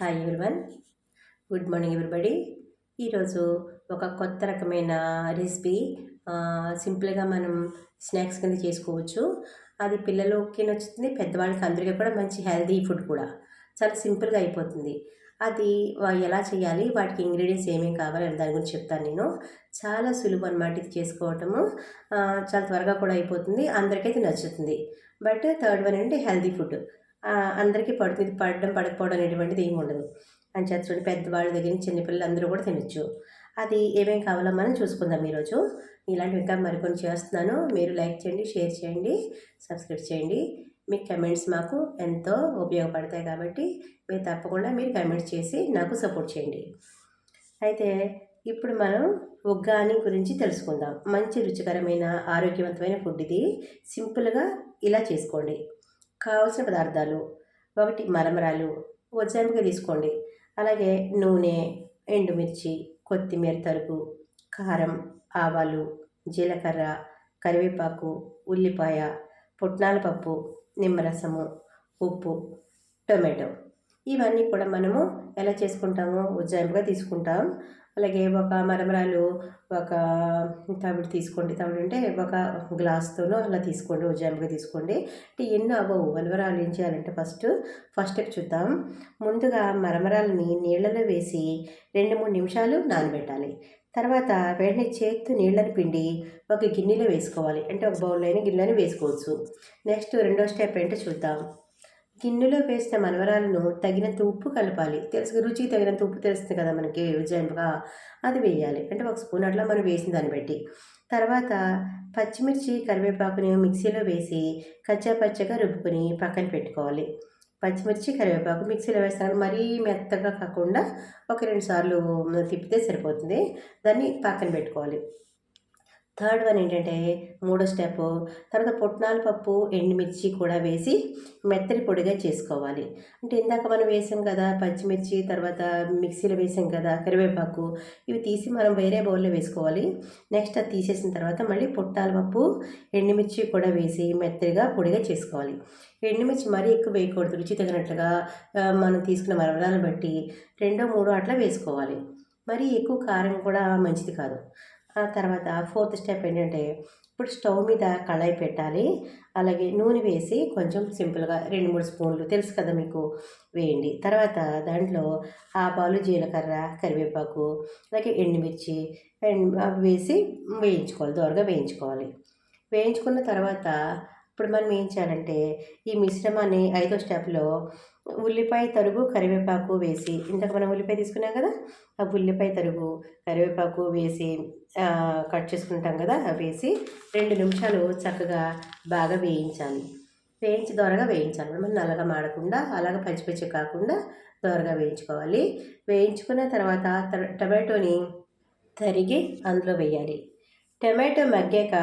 Hi everyone good morning everybody ఈరోజు ఒక కొత్త రకమైన రెసిపీ సింపుల్గా మనం స్నాక్స్ కింద చేసుకోవచ్చు. అది పిల్లలకి నచ్చుతుంది పెద్దవాళ్ళకి అందరికీ కూడా మంచి హెల్తీ ఫుడ్ కూడా. చాలా సింపుల్గా అయిపోతుంది. అది ఎలా చేయాలి వాటికి ఇంగ్రీడియంట్స్ ఏమేమి కావాలి అని దాని గురించి చెప్తాను నేను. చాలా సులువు అనమాట ఇది చేసుకోవటము. చాలా త్వరగా కూడా అయిపోతుంది అందరికైతే నచ్చుతుంది. బట్ థర్డ్ వన్ అంటే హెల్తీ ఫుడ్ అందరికీ పడుతుంది పడడం పడకపోవడం అనేటువంటిది ఏమి ఉండదు. అని చూడండి పెద్దవాళ్ళ దగ్గర నుంచి చిన్నపిల్లలు అందరూ కూడా తినచ్చు. అది ఏమేమి కావాలో మనం చూసుకుందాం ఈరోజు. ఇలాంటివి ఇంకా మరికొన్ని చేస్తున్నాను. మీరు లైక్ చేయండి షేర్ చేయండి సబ్స్క్రైబ్ చేయండి. మీ కమెంట్స్ మాకు ఎంతో ఉపయోగపడతాయి కాబట్టి మీరు తప్పకుండా మీరు కమెంట్స్ చేసి నాకు సపోర్ట్ చేయండి. అయితే ఇప్పుడు మనం ఉగ్గాని గురించి తెలుసుకుందాం. మంచి రుచికరమైన ఆరోగ్యవంతమైన ఫుడ్ ఇది. సింపుల్గా ఇలా చేసుకోండి. కావలసిన పదార్థాలు ఒకటి మరమరాలు వజ్రామిగా తీసుకోండి. అలాగే నూనె ఎండుమిర్చి కొత్తిమీర తరుగు కారం ఆవాలు జీలకర్ర కరివేపాకు ఉల్లిపాయ పుట్నాల పప్పు నిమ్మరసము ఉప్పు టొమాటో. ఇవన్నీ కూడా మనము ఎలా చేసుకుంటాము ఉజ్జాయింపుగా తీసుకుంటాం. అలాగే ఒక మరమరాలు ఒక తవిడు తీసుకోండి. తవిడు అంటే ఒక గ్లాస్తోనో అలా తీసుకోండి ఉజ్జాయింపుగా తీసుకోండి. అంటే ఎన్నో అవ్వవు. మరమరాలు ఏం చేయాలంటే ఫస్ట్ ఫస్ట్ స్టెప్ చూద్దాం. ముందుగా మరమరాలని నీళ్ళలో వేసి రెండు మూడు నిమిషాలు నానబెట్టాలి. తర్వాత వెంటనే చేతితో నీళ్ళని పిండి ఒక గిన్నెలో వేసుకోవాలి. అంటే ఒక బౌల్లో అయినా గిన్నెలో వేసుకోవచ్చు. నెక్స్ట్ రెండో స్టెప్ ఏంటో చూద్దాం. గిన్నెలో వేసిన మనవరాలను తగినంత ఉప్పు కలపాలి. తెలుసు రుచికి తగినంత ఉప్పు తెలుస్తుంది కదా మనకి ఉజ్జాయింపుగా అది వేయాలి. అంటే ఒక స్పూన్ అట్లా మనం వేసిన దాన్ని బట్టి. తర్వాత పచ్చిమిర్చి కరివేపాకుని మిక్సీలో వేసి కచ్చా పచ్చగా రుబ్బుకొని పక్కన పెట్టుకోవాలి. పచ్చిమిర్చి కరివేపాకు మిక్సీలో వేస్తాను మరీ మెత్తగా కాకుండా ఒక రెండు సార్లు తిప్పితే సరిపోతుంది. దాన్ని పక్కన పెట్టుకోవాలి. థర్డ్ వన్ ఏంటంటే మూడో స్టెప్. తర్వాత పుట్నాల పప్పు ఎండుమిర్చి కూడా వేసి మెత్తని పొడిగా చేసుకోవాలి. అంటే ఇందాక మనం వేసాం కదా పచ్చిమిర్చి తర్వాత మిక్సీలో వేసాం కదా కరివేపాకు ఇవి తీసి మనం వేరే బౌల్లో వేసుకోవాలి. నెక్స్ట్ అది తీసేసిన తర్వాత మళ్ళీ పుట్నాల పప్పు ఎండుమిర్చి కూడా వేసి మెత్తగా పొడిగా చేసుకోవాలి. ఎండుమిర్చి మరీ ఎక్కువ వేయకూడదు రుచి తగినట్లుగా మనం తీసుకున్న మరవరాలను బట్టి రెండో మూడో అట్లా వేసుకోవాలి. మరీ ఎక్కువ కారం కూడా మంచిది కాదు. ఆ తర్వాత ఫోర్త్ స్టెప్ ఏంటంటే ఇప్పుడు స్టవ్ మీద కళాయి పెట్టాలి. అలాగే నూనె వేసి కొంచెం సింపుల్గా రెండు మూడు స్పూన్లు తెలుసు కదా మీకు? వేయండి. తర్వాత దాంట్లో ఆపాలు జీలకర్ర కరివేపాకు అలాగే ఎండుమిర్చి అవి వేసి వేయించుకోవాలి. దోరగా వేయించుకోవాలి. వేయించుకున్న తర్వాత ఇప్పుడు మనం ఏం చేయాలంటే ఈ మిశ్రమాన్ని ఐదో స్టెప్లో ఉల్లిపాయ తరుగు కరివేపాకు వేసి ఇంతకు మనం ఉల్లిపాయ తీసుకున్నాం కదా ఆ ఉల్లిపాయ తరుగు కరివేపాకు వేసి కట్ చేసుకుంటాం కదా అవి వేసి రెండు నిమిషాలు చక్కగా బాగా వేయించాలి. వేయించి దోరగా వేయించాలి. మనం నల్లగా మాడకుండా అలాగ పచ్చి పచ్చి కాకుండా దోరగా వేయించుకోవాలి. వేయించుకున్న తర్వాత టమాటోని తరిగి అందులో వేయాలి. టమాటో మగ్గాక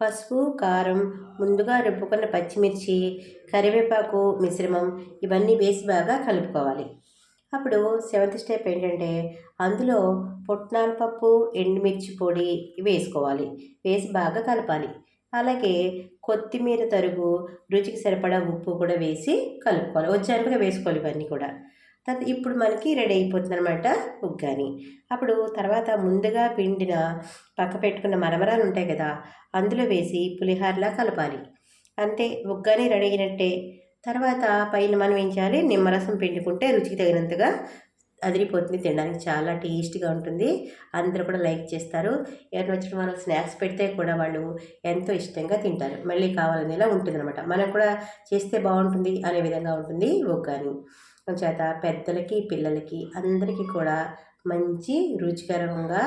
పసుపు కారం ముందుగా రుబ్బుకున్న పచ్చిమిర్చి కరివేపాకు మిశ్రమం ఇవన్నీ వేసి బాగా కలుపుకోవాలి. అప్పుడు సెవెంత్ స్టెప్ ఏంటంటే అందులో పుట్నాల పప్పు ఎండుమిర్చి పొడి వేసుకోవాలి. వేసి బాగా కలపాలి. అలాగే కొత్తిమీర తరుగు రుచికి సరిపడా ఉప్పు కూడా వేసి కలుపుకోవాలి. వచ్చానుగా వేసుకోవాలి ఇవన్నీ కూడా. తర్వాత ఇప్పుడు మనకి రెడీ అయిపోతుంది అనమాట ఉగ్గాని. అప్పుడు తర్వాత ముందుగా పిండిన పక్క పెట్టుకున్న మరమరాలు ఉంటాయి కదా అందులో వేసి పులిహారలా కలపాలి. అంతే ఉగ్గాని రెడీ అయినట్టే. తర్వాత పైన మనం ఏం చేయాలి? నిమ్మరసం పిండుకుంటే రుచికి తగినంతగా అదిరిపోతుంది తినడానికి. చాలా టేస్ట్గా ఉంటుంది. అందరూ కూడా లైక్ చేస్తారు. ఎవరిని వచ్చిన వాళ్ళు స్నాక్స్ పెడితే కూడా వాళ్ళు ఎంతో ఇష్టంగా తింటారు. మళ్ళీ కావాలనేలా ఉంటుంది అనమాట మనం కూడా చేస్తే బాగుంటుంది అనే విధంగా ఉంటుంది ఉగ్గాని. చేత పెద్దలకి పిల్లలకి అందరికీ కూడా మంచి రుచికరంగా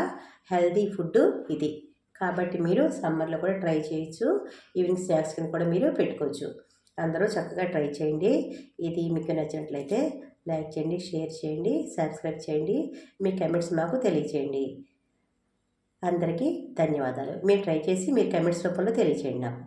హెల్తీ ఫుడ్ ఇది. కాబట్టి మీరు సమ్మర్లో కూడా ట్రై చేయొచ్చు. ఈవినింగ్ స్నాక్స్ కింద కూడా మీరు పెట్టుకోవచ్చు. అందరూ చక్కగా ట్రై చేయండి. ఇది మీకు నచ్చినట్లయితే లైక్ చేయండి షేర్ చేయండి సబ్స్క్రైబ్ చేయండి మీ కమెంట్స్ మాకు తెలియచేయండి. అందరికీ ధన్యవాదాలు. మీరు ట్రై చేసి మీరు కమెంట్స్ రూపంలో తెలియచేయండి నాకు.